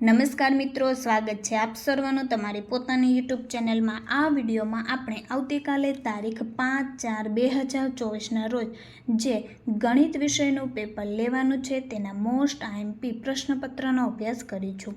નમસ્કાર મિત્રો, સ્વાગત છે આપ સર્વનું તમારી પોતાની યુટ્યુબ ચેનલમાં. આ વિડીયોમાં આપણે આવતીકાલે તારીખ પાંચ ચાર બે હજાર ચોવીસના રોજ જે ગણિત વિષયનું પેપર લેવાનું છે તેના મોસ્ટ આઈએમપી પ્રશ્નપત્રનો અભ્યાસ કરીશું.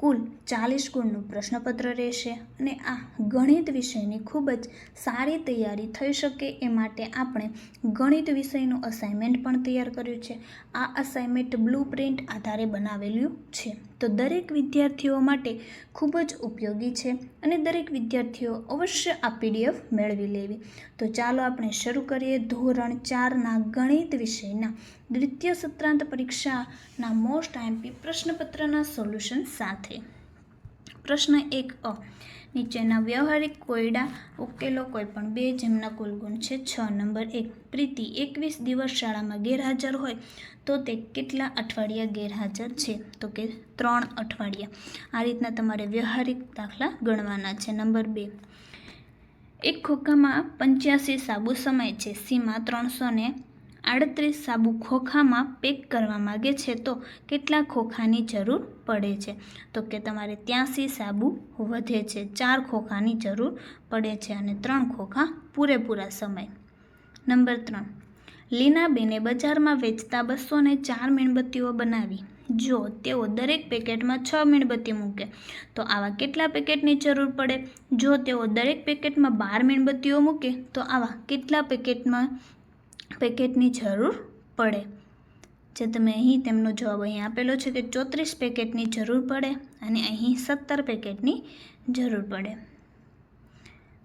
કુલ ચાલીસ ગુણનું પ્રશ્નપત્ર રહેશે અને આ ગણિત વિષયની ખૂબ જ સારી તૈયારી થઈ શકે એ માટે આપણે ગણિત વિષયનું અસાઇનમેન્ટ પણ તૈયાર કર્યું છે. આ અસાઇનમેન્ટ બ્લુ પ્રિન્ટ આધારે બનાવેલું છે. તો દરેક વિદ્યાર્થીઓ માટે ખૂબ જ ઉપયોગી છે અને દરેક વિદ્યાર્થીઓ અવશ્ય આ પીડીએફ મેળવી લેવી. તો ચાલો આપણે શરૂ કરીએ ધોરણ ચારના ગણિત વિષયના દ્વિતીય સત્રાંત પરીક્ષાના મોસ્ટ આઈએમપી પ્રશ્નપત્રના સોલ્યુશન સાથે. પ્રશ્ન એક અ, નીચેના વ્યવહારિક કોયડા ઉકેલો કોઈ પણ બે જેમના કુલ ગુણ છે છ. નંબર એક, પ્રીતિ એકવીસ દિવસ શાળામાં ગેરહાજર હોય તો તે કેટલા અઠવાડિયા ગેરહાજર છે? તો કે ત્રણ અઠવાડિયા. આ રીતના તમારે વ્યવહારિક દાખલા ગણવાના છે. નંબર બે, એક ખોખામાં પંચ્યાસી સાબુ સમય છે. સીમા ત્રણસો ને આડત્રીસ સાબુ ખોખામાં પેક કરવા માગે છે તો કેટલા ખોખાની જરૂર પડે છે? તો કે તમારે ત્યાંસી સાબુ વધે છે, ચાર ખોખાની જરૂર પડે છે અને ત્રણ ખોખા પૂરેપૂરા સમય. નંબર ત્રણ. લીનાબેને બજારમાં વેચતા બસો ને ચાર મીણબત્તીઓ બનાવી. જો તેઓ દરેક પેકેટમાં છ મીણબત્તી મૂકે, તો આવા કેટલા પેકેટની જરૂર પડે? જો તેઓ દરેક પેકેટમાં બાર મીણબત્તીઓ મૂકે, તો આવા કેટલા પેકેટમાં પેકેટની જરૂર પડે. જે તમે અહીં તેમનો જવાબ અહીં આપેલો છે કે ચોત્રીસ પેકેટની જરૂર પડે અને અહીં સત્તર પેકેટની જરૂર પડે.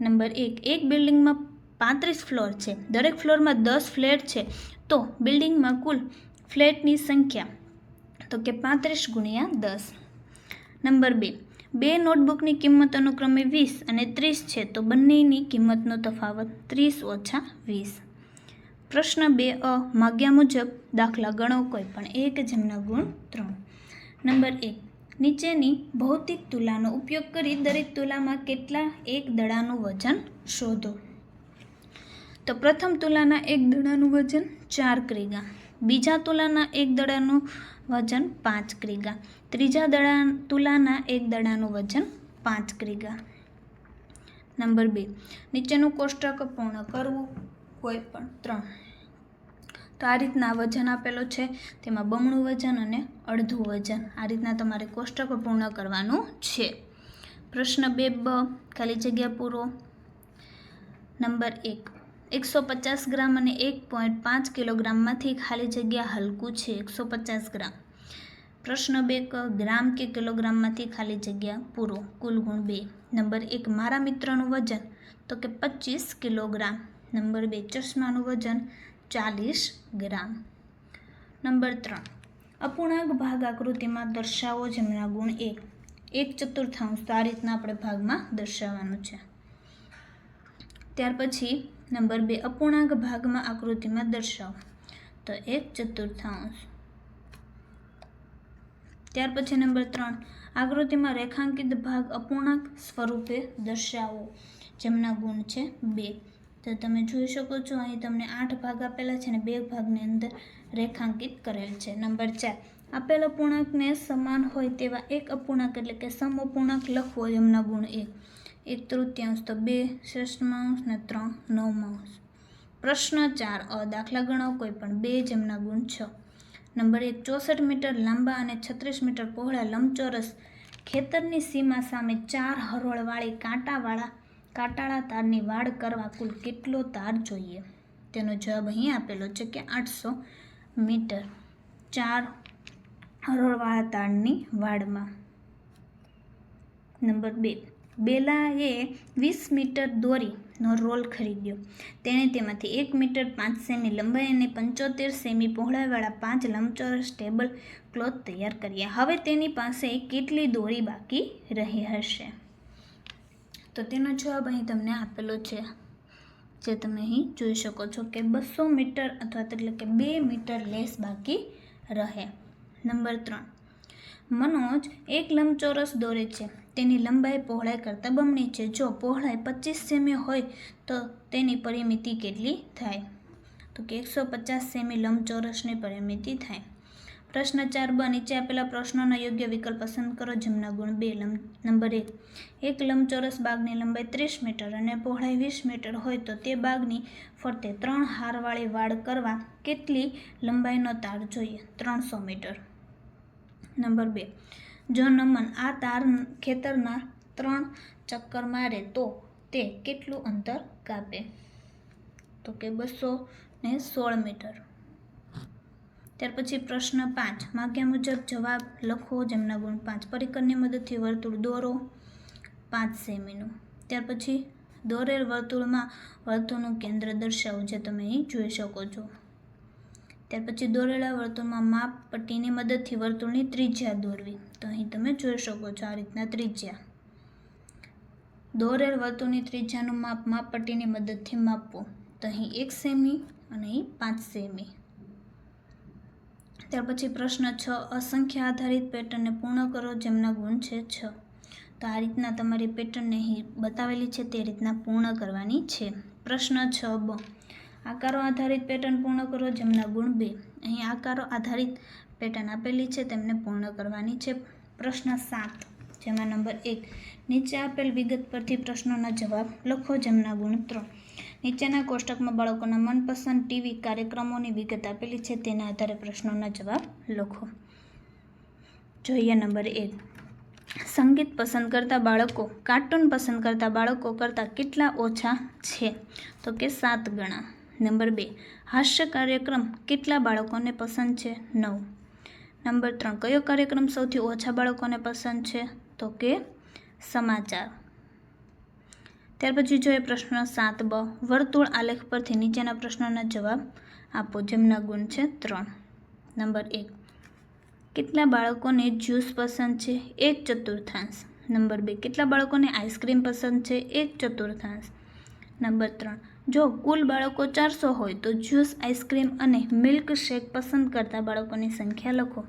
નંબર એક એક બિલ્ડિંગમાં પાંત્રીસ ફ્લોર છે. દરેક ફ્લોરમાં દસ ફ્લેટ છે. તો બિલ્ડિંગમાં કુલ ફ્લેટની સંખ્યા, તો કે પાંત્રીસ ગુણ્યા દસ. નંબર બે બે નોટબુકની કિંમત અનુક્રમે વીસ અને ત્રીસ છે, તો બંનેની કિંમતનો તફાવત ત્રીસ ઓછા વીસ. પ્રશ્ન બે, અ, માગ્યા મુજબ દાખલા ગણો કોઈ પણ એક, જેમના ગુણ ત્રણ. નંબર એક નીચેની ભૌતિક તુલાનો ઉપયોગ કરી દરેક તુલામાં કેટલા એક દડાનું વજન શોધો. તો પ્રથમ તુલાના એક દડાનું વજન ચાર ક્રિગા, બીજા તુલાના એક દડાનું વજન પાંચ ક્રિગા, ત્રીજા દડા તુલાના એક દડાનું વજન પાંચ ક્રિગા. નંબર બે, નીચેનું કોષ્ટક પૂર્ણ કરવું કોઈ પણ ત્રણ. તો આ રીતના વજન આપેલો છે. તેમાં બમણું વજન અને અડધું વજન આ રીતના તમારે કોષ્ટકો પૂર્ણ કરવાનું છે. પ્રશ્ન બે બ, ખાલી જગ્યા પૂરો. નંબર એક, એકસો પચાસ ગ્રામ અને એક પોઈન્ટ પાંચ કિલોગ્રામમાંથી ખાલી જગ્યા હલકું છે, એકસો પચાસ ગ્રામ. પ્રશ્ન બે ગ્રામ કે કિલોગ્રામમાંથી ખાલી જગ્યા પૂરો, કુલ ગુણ બે. નંબર એક, મારા મિત્રનું વજન તો કે પચીસ કિલોગ્રામ. નંબર બે, ચશ્માનું વજન ચાલીસ ગ્રામ. નંબર ત્રણ. અપૂર્ણાંક ભાગ આકૃતિમાં દર્શાવો જેમના ગુણ એક એક ચતુર્થાંશ તો આ રીતના આપણે ભાગમાં દર્શાવવાનું છે. ત્યાર પછી નંબર બે, અપૂર્ણાંક ભાગમાં આકૃતિમાં દર્શાવો. તો એક ચતુર્થાંશ. ત્યાર પછી નંબર ત્રણ, આકૃતિમાં રેખાંકિત ભાગ અપૂર્ણાંક સ્વરૂપે દર્શાવો જેમના ગુણ છે બે. તો તમે જોઈ શકો છો, અહીં તમને આઠ ભાગ આપેલા છે અને બે ભાગની અંદર રેખાંકિત કરેલ છે. નંબર ચાર, આપેલ અપૂર્ણાંકને સમાન હોય તેવા એક અપૂર્ણાંક એટલે કે સમઅપૂર્ણાંક લખવો એમના ગુણ એક. એક તૃતીયાંશ તો બે, શ્રેષ્ઠમાંશ ને ત્રણ, નવમાંશ. પ્રશ્ન ચાર, અ દાખલા ગણો કોઈ પણ બે જેમના ગુણ છ. નંબર એક, ચોસઠ મીટર લાંબા અને છત્રીસ મીટર પહોળા લંબચોરસ ખેતરની સીમા સામે ચાર હરોળવાળી કાંટાવાળા કાંટાળા તારની વાડ કરવા કુલ કેટલો તાર જોઈએ? તેનો જવાબ અહીં આપેલો છે કે આઠસો મીટર. ચાર હરોળવાળા તારની વાડમાં. નંબર બે. બેલાએ વીસ મીટર દોરીનો રોલ ખરીદ્યો. તેણે તેમાંથી એક મીટર પાંચ સેમી લંબાઈ અને પંચોતેર સેમી પહોળાઈવાળા પાંચ લંબચોરસ ટેબલ ક્લોથ તૈયાર કર્યા. હવે તેની પાસે કેટલી દોરી બાકી રહી હશે? તો તેનો જવાબ અહીં તમને આપેલો છે, જે તમે અહીં જોઈ શકો છો કે બસો મીટર અથવા એટલે કે બે મીટર લેસ બાકી રહે. નંબર ત્રણ. મનોજ એક લંબચોરસ દોરે છે. તેની લંબાઈ પહોળાઈ કરતાં બમણી છે. જો પહોળાઈ પચીસ સેમી હોય તો તેની પરિમિતિ કેટલી થાય? તો કે એકસો પચાસ સેમી લંબચોરસની પરિમિતિ થાય. પ્રશ્ન ચાર બ નીચે આપેલા પ્રશ્નોના યોગ્ય વિકલ્પ પસંદ કરો. જેમના ગુણ બે લંબ નંબર એક. એક લંબચોરસ બાગની લંબાઈ ત્રીસ મીટર અને પહોળાઈ વીસ મીટર હોય તો તે બાગની ફરતે ત્રણ હારવાળી વાડ કરવા કેટલી લંબાઈનો તાર જોઈએ? ત્રણસો મીટર. નંબર બે. જો નમન આ તાર ખેતરના ત્રણ ચક્કર મારે તો તે કેટલું અંતર કાપે? તો કે બસો ને સોળ મીટર. ત્યાર પછી પ્રશ્ન પાંચ. માગ્યા મુજબ જવાબ લખો જેમના ગુણ પાંચ. પરિકરની મદદથી વર્તુળ દોરો પાંચ સેમીનું. ત્યાર પછી દોરેલ વર્તુળમાં વર્તુળનું કેન્દ્ર દર્શાવો જે તમે અહીં જોઈ શકો છો. ત્યાર પછી દોરેલા વર્તુળમાં માપ પટ્ટીની મદદથી વર્તુળની ત્રિજ્યા દોરવી. તો અહીં તમે જોઈ શકો છો આ રીતના ત્રિજ્યા. દોરેલ વર્તુળની ત્રિજ્યાનું માપ માપ પટ્ટીની મદદથી માપવું. તો અહીં એક સેમી અને અહીં પાંચ સેમી. ત્યાર પછી પ્રશ્ન છ, અસંખ્ય આધારિત પેટર્નને પૂર્ણ કરો જેમના ગુણ છે છ. તો આ રીતના તમારી પેટર્નને અહીં બતાવેલી છે તે રીતના પૂર્ણ કરવાની છે. પ્રશ્ન છ, બ. આકારો આધારિત પેટર્ન પૂર્ણ કરો જેમના ગુણ બે. અહીં આકારો આધારિત પેટર્ન આપેલી છે, તેમને પૂર્ણ કરવાની છે. પ્રશ્ન સાત, જેમાં નંબર એક, નીચે આપેલ વિગત પરથી પ્રશ્નોના જવાબ લખો જેમના ગુણ ત્રણ. નીચેના કોષ્ટકમાં બાળકોના મનપસંદ ટીવી કાર્યક્રમોની વિગત આપેલી છે, તેના આધારે પ્રશ્નોના જવાબ લખો. જોઈએ નંબર એક. સંગીત પસંદ કરતા બાળકો, કાર્ટૂન પસંદ કરતા બાળકો કરતાં કેટલા ઓછા છે? તો કે સાત ગણા. નંબર બે. હાસ્ય કાર્યક્રમ કેટલા બાળકોને પસંદ છે? નવ. નંબર ત્રણ. કયો કાર્યક્રમ સૌથી ઓછા બાળકોને પસંદ છે? તો કે સમાચાર. ત્યાર પછી જોઈએ પ્રશ્ન સાત બ. વર્તુળ આલેખ પરથી નીચેના પ્રશ્નોના જવાબ આપો. જેમના ગુણ છે ત્રણ. નંબર એક. કેટલા બાળકોને જ્યુસ પસંદ છે? એક ચતુર્થાંશ. નંબર બે. કેટલા બાળકોને આઈસ્ક્રીમ પસંદ છે? એક ચતુર્થાંશ. નંબર ત્રણ. જો કુલ બાળકો ચારસો હોય તો જ્યુસ, આઈસ્ક્રીમ અને મિલ્ક શેક પસંદ કરતા બાળકોની સંખ્યા લખો.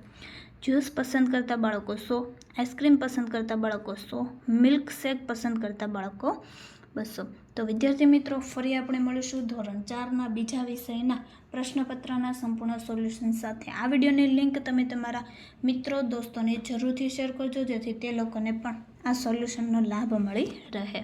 જ્યુસ પસંદ કરતા બાળકો સો, આઈસ્ક્રીમ પસંદ કરતા બાળકો સો મિલ્ક શેક પસંદ કરતા બાળકો બસો. તો વિદ્યાર્થી મિત્રો, ફરી આપણે મળીશું ધોરણ ચારના બીજા વિષયના પ્રશ્નપત્રના સંપૂર્ણ સોલ્યુશન સાથે. આ વિડીયોની લિંક તમે તમારા મિત્રો, દોસ્તોને જરૂરથી શેર કરજો, જેથી તે લોકોને પણ આ સોલ્યુશનનો લાભ મળી રહે.